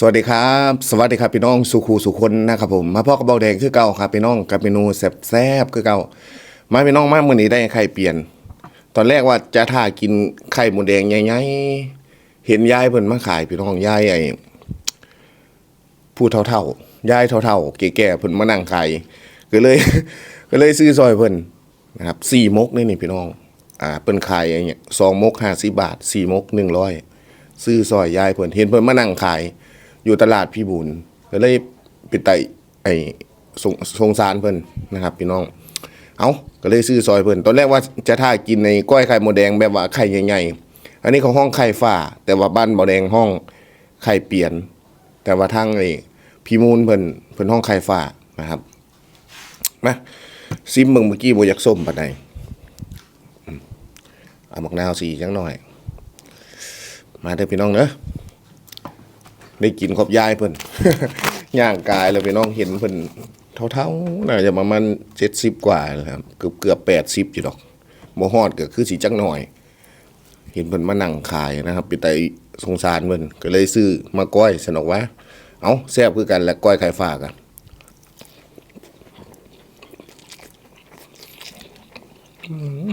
สวัสดีครับ สวัสดีครับพี่น้องสุขูสุคนนะครับผมมาพ่อกระเบาแดงคือเก่าครับพี่น้องกับเมนูแซ่บคือเก่ามาพี่น้องมาเมื้อนี้ได้ไข่เปลี่ยน ตอนแรกว่าจะท่ากินไข่หมูแดงใหญ่ๆเห็นยายเพิ่นมาขายพี่น้องยายไอ้ผู้เฒ่าๆยายเฒ่าๆแก่ๆเพิ่นมานั่งขายก็เลย ก็เลยซื้อซอยเพิ่นนะครับสี่มกนี่นี่พี่น้อง อ่าเพิ่นขายอย่างเงี้ยสองมก50บบาทสี่มก100ซื้อซอยยายเพิ่นเห็นเพิ่นมานั่งขาย อยู่ตลาดพี่บุญก็เลยไปไต่ไอ้สงสงสารเพิ่นนะครับ พี่น้อง เอาก็เลยซื้อซอยเพิ่นตอนแรกว่าจะท่ากินในก้อยไข่หมูแดงแบบว่าไข่ใหญ่ๆอันนี้ของห้องไข่ฟ้า แต่ว่าบ้านบ่แดงห้องไข่เปลี่ยน แต่ว่าทางไอ้พี่มูลเพิ่นเพิ่นห้องไข่ฟ้านะครับมาซิมเบิ่งเมื่อกี้บ่อยากส้มปานใดเอาหมักนาวสีจังหน่อย มาเด้อพี่น้องเด้อ ได้กินครบยายเพิ่น ย่างกายแล้วพี่น้องเห็นเพิ่นเท่าๆน่าจะประมาณเจ็ดสิบกว่าแล้วครับเกือบเกือบแปดสิบอยู่ดอกบ่ฮอดก็คือสีจักหน่อย เห็นเพิ่นมานั่งขายนะครับไปแต่สงสารเพิ่นก็เลยซื้อมาก้อยสนอกว่า เอาแซ่บคือกันและก้อยไข่ฝากอะม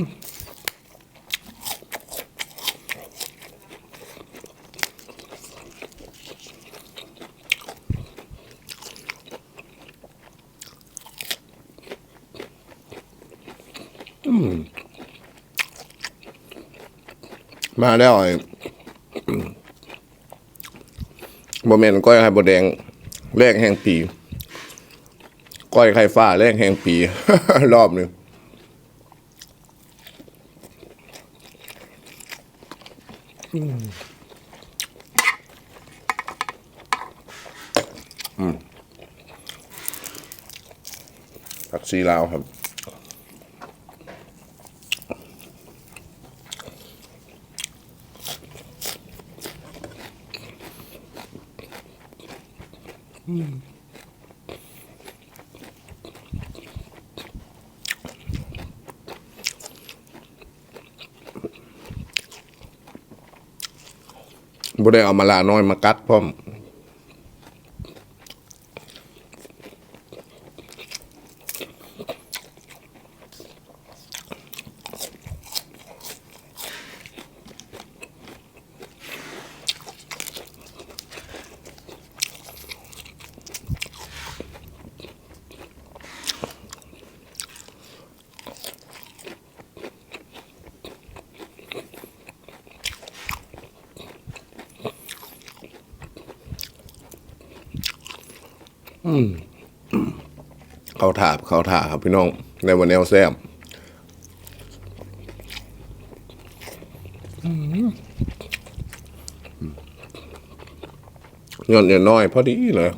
มาแล้วไอ้บ่แม่นก้อยไข่บ่แดง แรกแห่งปี ก้อยไข่ฟ้าแรกแห่งปี รอบหนึงอืมผักชีลาวครับ บ่ได้เอามาลาน้อยมากัดพร้อม เขาถาบเขาถาครับพี่น้อง ในวันแนวแซมเงินเงินน้อยพอดีเลย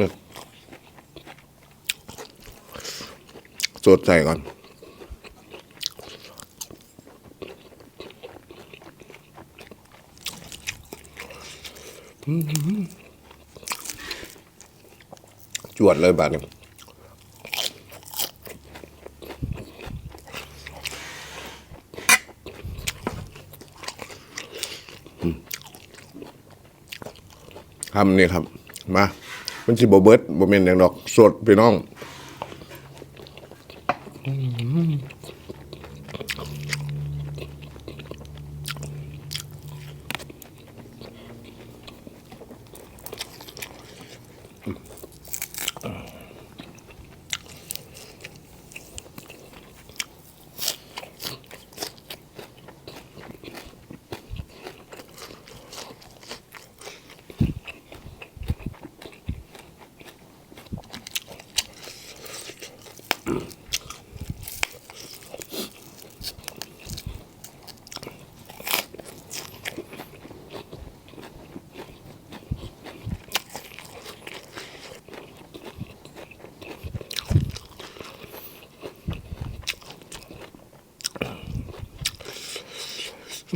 นี่สดใส่ก่อนจวดเลยบาดนี้ทำนี่ครับ มา มันสิบ่เบิดบ่แม่นหยังดอกสดพี่น้อง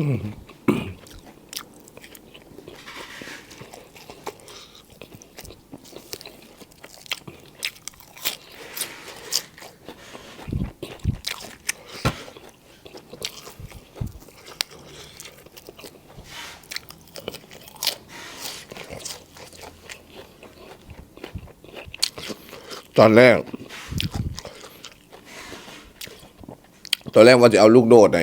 ตอนแรก ตอนแรกว่าจะเอาลูกโดดใน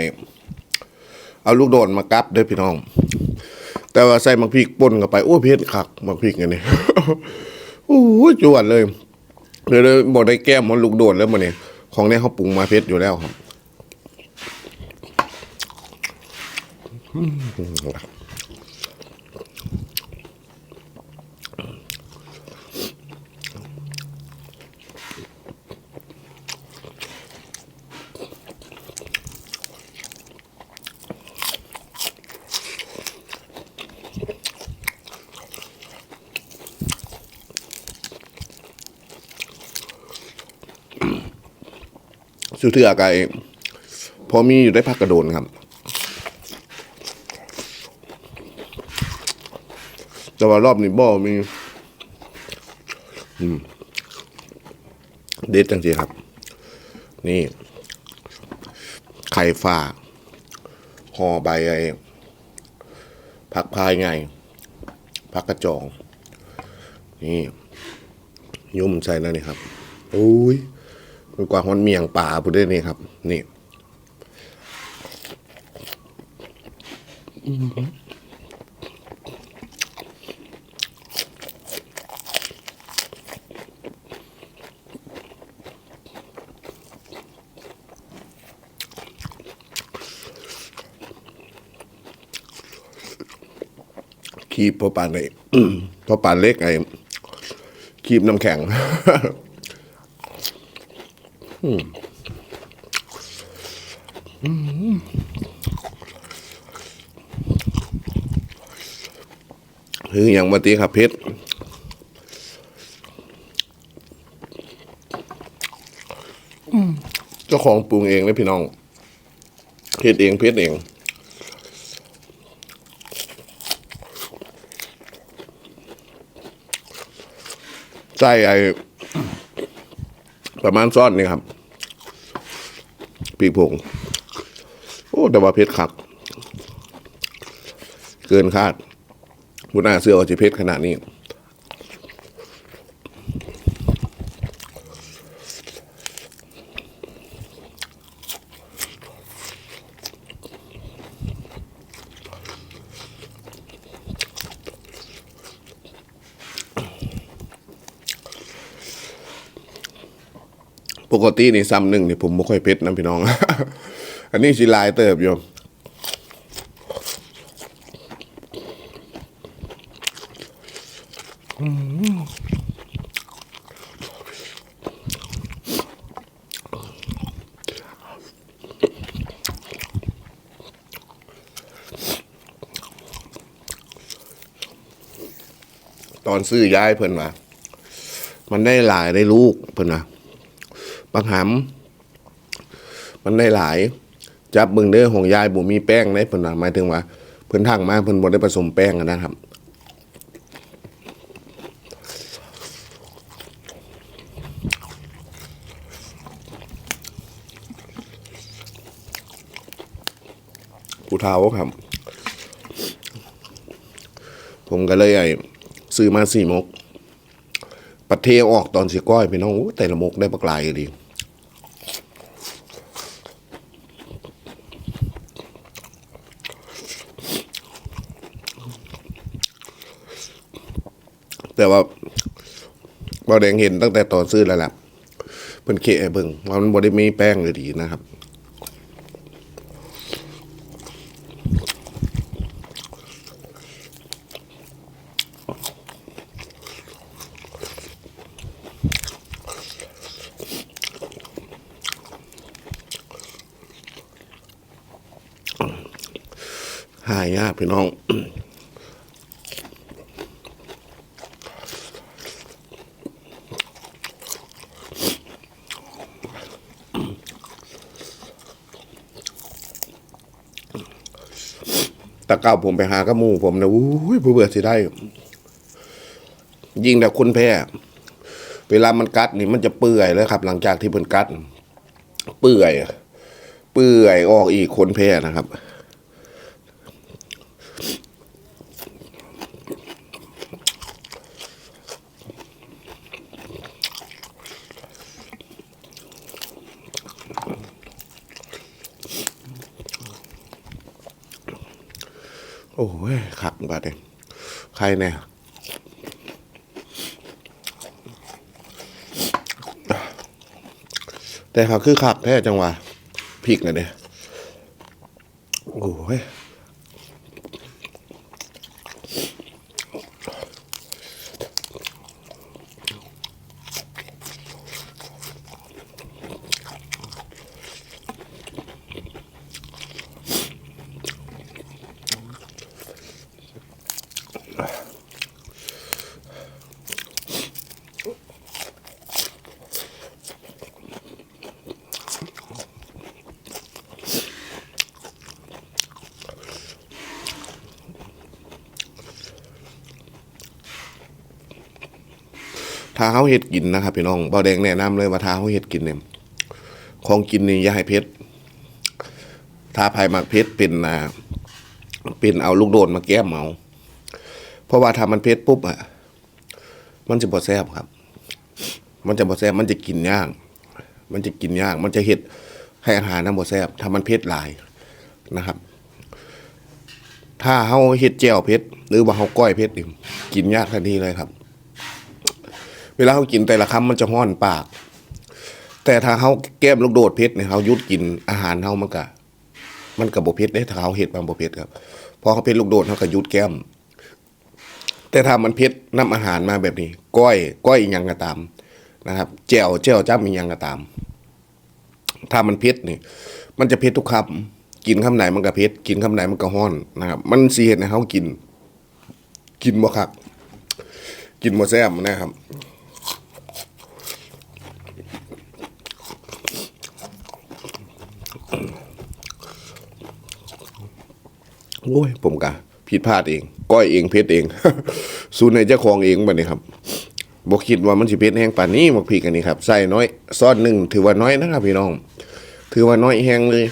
เอาลูกโดดมากับด้วยพี่น้อง แต่ว่าใส่มักพริกป่นเข้าไปโอ้เพชรคักมักพริกอันนี้โอ้ยจวดเลยเลยเลยบอกได้แก้มมันลูกโดดแล้วมันนี่ของเนี้เขาปรุงมาเพชรอยู่แล้วครับ สุดที่อากาศพอมีอยู่ได้พักกระโดนครับ แต่ว่ารอบนี้บ่ มีเด็ดจังสิครับ นี่ ไข่ฝาห่อใบไอ้ผักพายไงผักกระจอง นี่ ยุ่มใส่แล้วนี่ครับ โอ้ย เป็นกว่าฮอนเมียงป่าพูดได้นี่ครับ นี่คีบพอปานไอ้พอปานเล็กไอ้คีบน้ำแข็ง คืออย่างมาตีครับเพชรเจ้าของปรุงเองเลยพี่น้องเพชรเองเพชรเองใส่ไอ ประมาณซ้อนนี่ครับปีกผงโอ้แต่ว่าเพชรขัก เกินคาดคุณอาเสื้อว่าจะเพชรขนาดนี้ ตินี่ซ้ำหนึ่งนี่ผมไม่ค่อยเพชรนะพี่น้อง อันนี้สิลายเติบอยู่ตอนซื้อย้ายเพิ่นมา มันได้หลายได้ลูกเพิ่นว่า บางหำมันได้หลาย จับเบิ่งเด้อของยายบ่มีแป้งได้เพิ่นหมายถึงว่าเพิ่นทั้งมาเพิ่นบ่ได้ผสมแป้งนะครับผู้เฒ่าครับ ผมก็เลยไอ้ซื้อมาสี่มก ปัดเทออกตอนสิก้อยพี่น้องแต่ละมกได้บักหลายดี แต่ว่าบาแดงเห็นตั้งแต่ตอนซื้อแล้วแหละเพิ่นเคเบิ่งมันบ่ได้มีแป้งเลยดีนะครับหายากพี่น้อง อ ตะเก้าผมไปหากระมูผมนะอุ้ยผู้เบื่อสิได้ ยิ่งแต่คนแพ้เวลามันกัดนี่มันจะเปื่อยแล้วครับ หลังจากที่มันกัด เปื่อย เปื่อยออกอีกคนแพ้นะครับ โอ้ยขักบาดเองใครเนี่ยแต่เขาคือขักแท้จังหวะพริกนะเนี่ยโอ้ย ถ้าเขาเห็ดกินนะครับพี่น้องเบาแดงแนะนำเลยว่าถ้าเขาเห็ดกินเนี่ยของกินนี่อย่าให้เผ็ดถ้าภายมักเผ็ดเป็นอ่าเป็นเอาลูกโดดมาแก้มเมา เพราะว่าถ้ามันเผ็ดปุ๊บอะมันจะบ่แซบครับ มันจะบ่แซบมันจะกินยาก มันจะกินยาก มันจะเห็ดให้อาหารน้ำบ่แซบถ้ามันเผ็ดหลายนะครับ ถ้าเขาเห็ดแจ่วเผ็ดหรือว่าเขาก้อยเผ็ดนี่กินยากทันทีเลยครับ เวลาเขากินแต่ละคำมันจะห้อนปาก แต่ถ้าเขาแก้มลูกโดดเผ็ดเนี่ยเขายุดกินอาหารเขามันก็มันกับโบเผ็ดได้ถ้าเขาเห็ดบางโบเผ็ดครับพอเขาเผ็ดลูกโดดเขาก็ยุดแก้ม แต่ถ้ามันเผ็ดน้ำอาหารมาแบบนี้ ก้อยก้อยอีกอย่างก็ตามนะครับแจ่วแจ่วจ้ามีอย่างก็ตาม ถ้ามันเผ็ดนี่มันจะเผ็ดทุกคำกินคำไหนมันก็เผ็ดกินคำไหนมันก็ห้อนนะครับ มันสีเห็ดให้เขากิน กินบ่คักกินบ่แซ่บนะครับ โอ้ยผมกะผิดพลาดเอง ก้อยเองเพชรเอง สูนในเจ้าของเองบัดนี้ครับบอกคิดว่ามันสิเพชรแห้งป่านนี้บอกพีกันนี่ครับใส่น้อยซ้อนหนึ่งถือว่าน้อยนะครับพี่น้อง ถือว่าน้อยแห้งเลย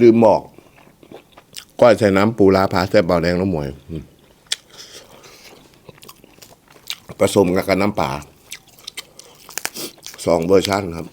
ลืมบอกก้อยใส่น้ำปูลาพาแซ่บเบาแดงน้ำหมวยผสมกับน้ำปลาสองเวอร์ชันครับ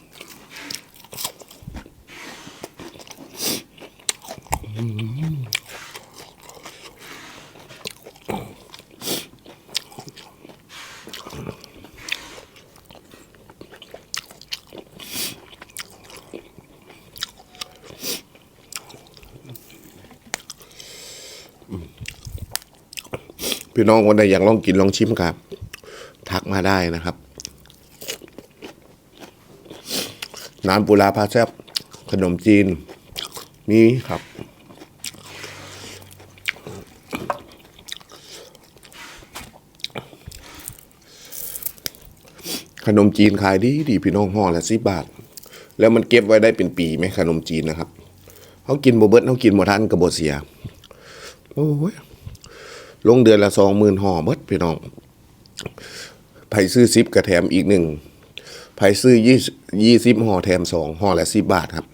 พี่น้องคนใดอยากลองกินลองชิมครับ ทักมาได้นะครับ น้ำปูลาพาแซบขนมจีน มีครับขนมจีนขายดีดีพี่น้องห่อละสิบาท แล้วมันเก็บไว้ได้เป็นปีไหมขนมจีนนะครับเขากินโบเบิร์ตเขากินโบทันกับโบเสีย โอ้ย ลงเดือนละสองหมื่นห่อเบิดพี่น้องไผซื้อซิปกระแถมอีกหนึ่งไผซื้อยี่ยี่สิบห่อแถมสองห่อละสิบบาทครับ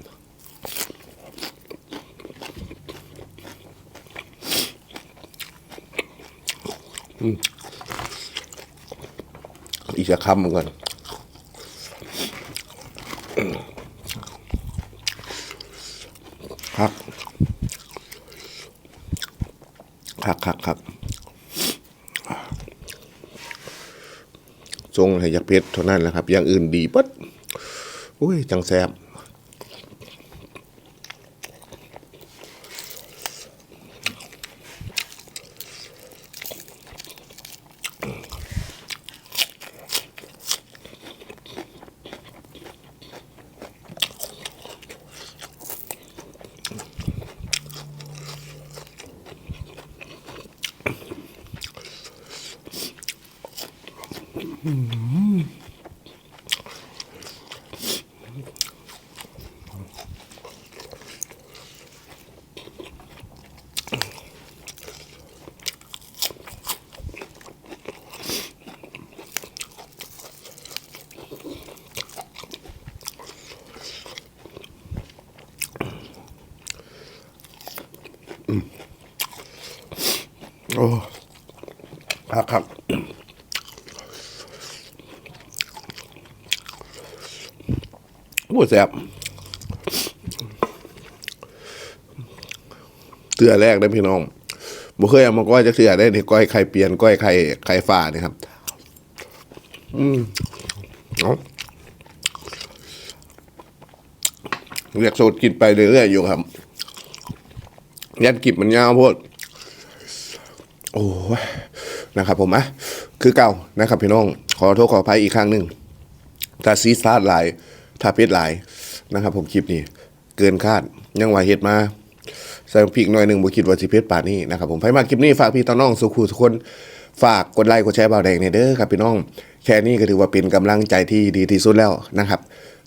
อีกจะคำมันก่อนครับ ครับครับครับทรงให้ยักเพชรเท่านั้นแหละครับ อย่างอื่นดีปั๊ดอุ้ย จังแซบ อืม โอ้แซ่บเตือแรกได้พี่น้องบ่เคยเอามาก้อยจะเสือได้นี่ก้อยไข่เปลี่ยนก้อยไข่ไข่ฝ่านี่ครับ อืมเอาเรียกโซดกินไปเรื่อยๆอยู่ครับ ยันกิบมันยาวโพดโอ้ยนะครับผมอะคือเก่านะครับพี่น้อง ขอโทษขออภัยอีกครั้งหนึ่งถ้าซีซาดหลาย ถ้าเพชรหลายนะครับ ผมคลิปนี้เกินคาดยังว่าเฮ็ดมาใส่พริกหน่อยหนึ่งบ่คิดว่าสิเพชรป่านนี้นะครับผมใครมาคลิปนี้ฝากพี่ต้อน้องสุขุทุกคนฝากกดไลค์กดแชร์บ่าวแดงในเด้อครับพี่น้อง แค่นี้ก็ถือว่าเป็นกำลังใจที่ดีที่สุดแล้วนะครับ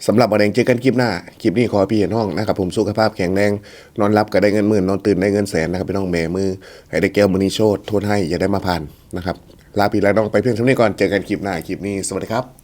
สำหรับบ่าวแดงเจอกันคลิปหน้าคลิปนี้ขอให้พี่น้องนะครับผมสุขภาพแข็งแรงนอนรับก็ได้เงินหมื่นนอนตื่นได้เงินแสนนะครับพี่น้องแบมือให้ได้แก้วมือนีโชดโทษให้อย่าได้มาผ่านนะครับลาพี่ลาน้องไปเพียงเท่านี้ก่อนเจอกันคลิปหน้าคลิปนี้สวัสดีครับ